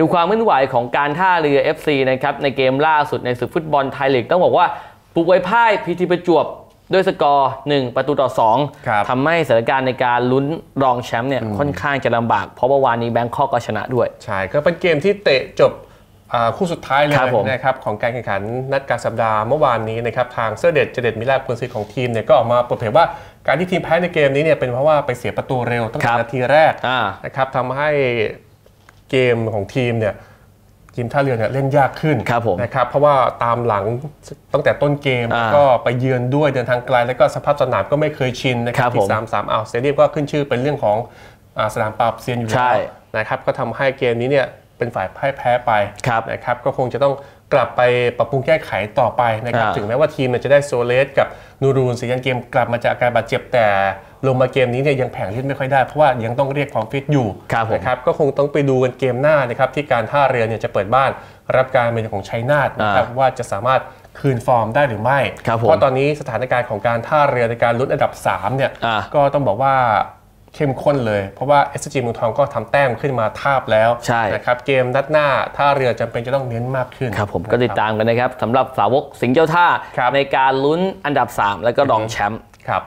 ดูความเคลื่อนไหวของการท่าเรือ FC นะครับในเกมล่าสุดในศึกฟุตบอลไทยลีกต้องบอกว่าปลุกไว้พ่ายพีทีประจวบด้วยสกอร์ 1 ประตูต่อครับ2ทำให้สถานการณ์ในการลุ้นรองแชมป์เนี่ยค่อนข้างจะลำบาก เพราะว่าวานนี้แบงคอกก็ชนะด้วย ใช่ ก็เป็นเกมที่เตะจบอ่าคู่สุดท้ายเลยครับผมนะครับของการแข่งขันนัดกลารสัปดาห์เมื่อวานนี้นะครับทางเสื้อเด็ดเจเด็ดมิลาคุณซีของทีมเนี่ยก็ออกมาเปิดเผยว่าการที่ทีมแพ้ในเกมนี้เนี่ยเป็นเพราะว่าไปเสียประตูเร็วตั้งครัแต่บนาทีแรกอ่านะครับทำให้ เกมของทีมเนี่ยทีมท่าเรือเนี่ยเล่นยากขึ้นครับผมนะครับเพราะว่าตามหลังตั้งแต่ต้นเกมอ่าแล้วก็ไปเยือนด้วยเดินทางไกล แล้วก็สภาพสนามก็ไม่เคยชินนะคครัรับบที่ผมสามสามอ่าวสเตเดียมก็ขึ้นชื่อเป็นเรื่องของอ่าสนามปราบเซียนอยู่ใช่แล้วนะครับก็ทำให้เกมนี้เนี่ยเป็นฝ่ายพ่ายแพ้ไปครับนะครับก็คงจะต้องกลับไปปรับปรุงแก้ไขต่อไปนะครับอ่าถึงแม้ว่าทีมเนี่ยจะได้โซเลสกับนูรูนสียันเกมกลับมาจากอาการบาดเจ็บแต่ ลงมาเกมนี้เนี่ยยังแผงเล่นไม่ค่อยได้ เพราะว่ายังต้องเรียกความฟิตอยู่ครับผมนะครับก็คงต้องไปดูกันเกมหน้านะครับที่การท่าเรือเนี่ยจะเปิดบ้านรับการมาเยือนของชัยนาทนะครับว่าจะสามารถคืนฟอร์มได้หรือไม่ครับผมเพราะตอนนี้สถานการณ์ของการท่าเรือในการลุ้นอันดับ3เนี่ยอ่าก็ต้องบอกว่าเข้มข้นเลย เพราะว่า SG เมืองทองก็ทำแต้มขึ้นมาทาบแล้วใช่นะครับเกมนัดหน้าท่าเรือจำเป็นจะต้องเน้นมากขึ้นครับผมก็ติดตามกันนะครับสำหรับสาวกสิงห์เจ้าท่าครับในการลุ้นอันดับ 3 แล้วก็รองแชมป์ครับ